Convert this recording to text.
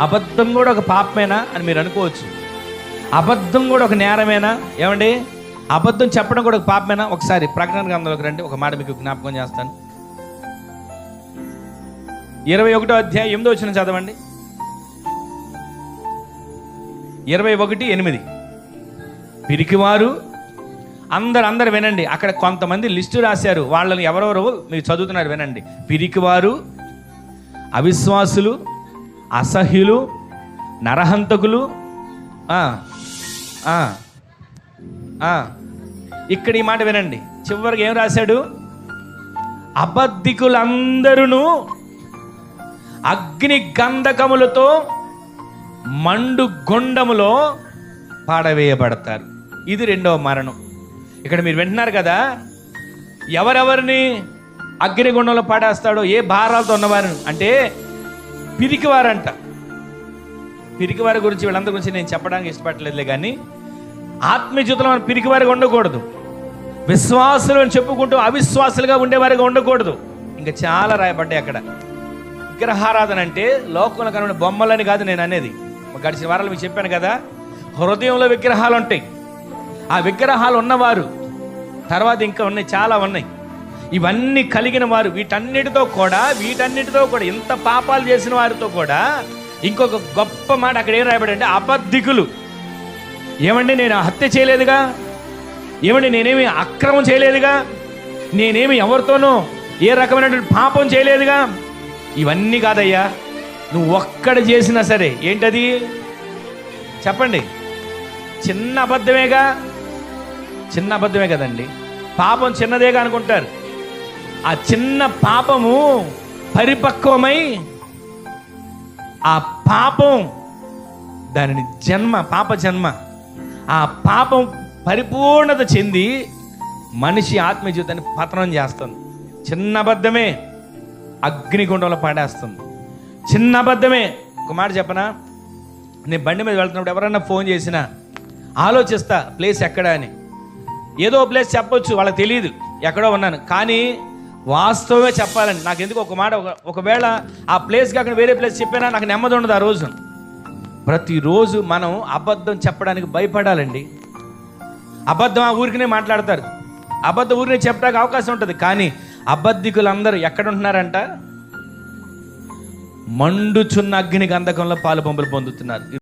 అబద్ధం కూడా ఒక పాపమేనా అని మీరు అనుకోవచ్చు. అబద్ధం కూడా ఒక నేరమేనా? ఏమండి? అబద్ధం చెప్పడం కూడా ఒక పాపమేనా? ఒకసారి ప్రకటన గ్రంథంలోకి రండి ఒక మాట మీకు జ్ఞాపకం చేస్తాను. ఇరవై ఒకటో అధ్యాయం ఎనిమిదో వచ్చిన చదవండి. ఇరవై ఒకటి ఎనిమిది. పిరికివారు అందరు అందరు వినండి. అక్కడ కొంతమంది లిస్టు రాశారు. వాళ్ళని ఎవరెవరు మీరు చదువుతున్నారు వినండి. పిరికివారు అవిశ్వాసులు అసహ్యులు నరహంతకులు ఇక్కడ ఈ మాట వినండి. చివరికి ఏం రాశాడు? అబద్ధికులందరూ అగ్ని గంధకములతో మండు గుండములో పాడవేయబడతారు. ఇది రెండవ మరణం. ఇక్కడ మీరు వింటున్నారు కదా? ఎవరెవరిని అగ్నిగుండంలో పాడేస్తాడో ఏ భారాలతో ఉన్నవారు అంటే పిరికివారంట. పిరికివారి గురించి వీళ్ళందరి గురించి నేను చెప్పడానికి ఇష్టపడలేదులే కానీ ఆత్మీయతలో మనం పిరికివారిగా ఉండకూడదు. విశ్వాసులు అని చెప్పుకుంటూ అవిశ్వాసులుగా ఉండేవారిగా ఉండకూడదు. ఇంకా చాలా రాయబడ్డాయి అక్కడ. విగ్రహారాధన అంటే లోకంలో కనుక బొమ్మలని కాదు నేను అనేది. గడిచిన వారాలు మీకు చెప్పాను కదా హృదయంలో విగ్రహాలు ఉంటాయి. ఆ విగ్రహాలు ఉన్నవారు తర్వాత ఇంకా ఉన్నాయి చాలా ఉన్నాయి. ఇవన్నీ కలిగిన వారు వీటన్నిటితో కూడా వీటన్నిటితో కూడా ఇంత పాపాలు చేసిన వారితో కూడా ఇంకొక గొప్ప మాట అక్కడ ఏం రాయబడంటే అబద్ధికులు. ఏమండి నేను హత్య చేయలేదుగా? ఏమండి నేనేమి అక్రమం చేయలేదుగా? నేనేమి ఎవరితోనూ ఏ రకమైనటువంటి పాపం చేయలేదుగా? ఇవన్నీ కాదయ్యా. నువ్వు ఒక్కడ చేసినా సరే ఏంటది? చెప్పండి. చిన్న అబద్ధమేగా? చిన్న అబద్ధమే కదండి. పాపం చిన్నదేగా అనుకుంటారు. ఆ చిన్న పాపము పరిపక్వమై ఆ పాపం దానిని జన్మ పాప జన్మ. ఆ పాపం పరిపూర్ణత చెంది మనిషి ఆత్మీయ జీవితాన్ని పతనం చేస్తుంది. చిన్న అబద్ధమే అగ్నిగుండంలో పాడేస్తుంది. చిన్న అబద్ధమే. ఒక మాట చెప్పనా? నేను బండి మీద వెళ్తున్నప్పుడు ఎవరన్నా ఫోన్ చేసినా ఆలోచిస్తా ప్లేస్ ఎక్కడ అని. ఏదో ప్లేస్ చెప్పొచ్చు వాళ్ళకి తెలియదు ఎక్కడో ఉన్నాను. కానీ వాస్తవమే చెప్పాలండి. నాకు ఎందుకు ఒక మాట ఒక ఒకవేళ ఆ ప్లేస్ కాకుండా వేరే ప్లేస్ చెప్పినా నాకు నెమ్మది ఉండదు ఆ రోజు. ప్రతిరోజు మనం అబద్ధం చెప్పడానికి భయపడాలండి. అబద్ధం ఆ ఊరికినే మాట్లాడతారు. అబద్ధం ఊరినే చెప్పడానికి అవకాశం ఉంటుంది. కానీ అబద్ధికులందరూ ఎక్కడ ఉంటున్నారంట మండుచున్న అగ్ని గంధకంలో పాలు పంపులు పొందుతున్నారు.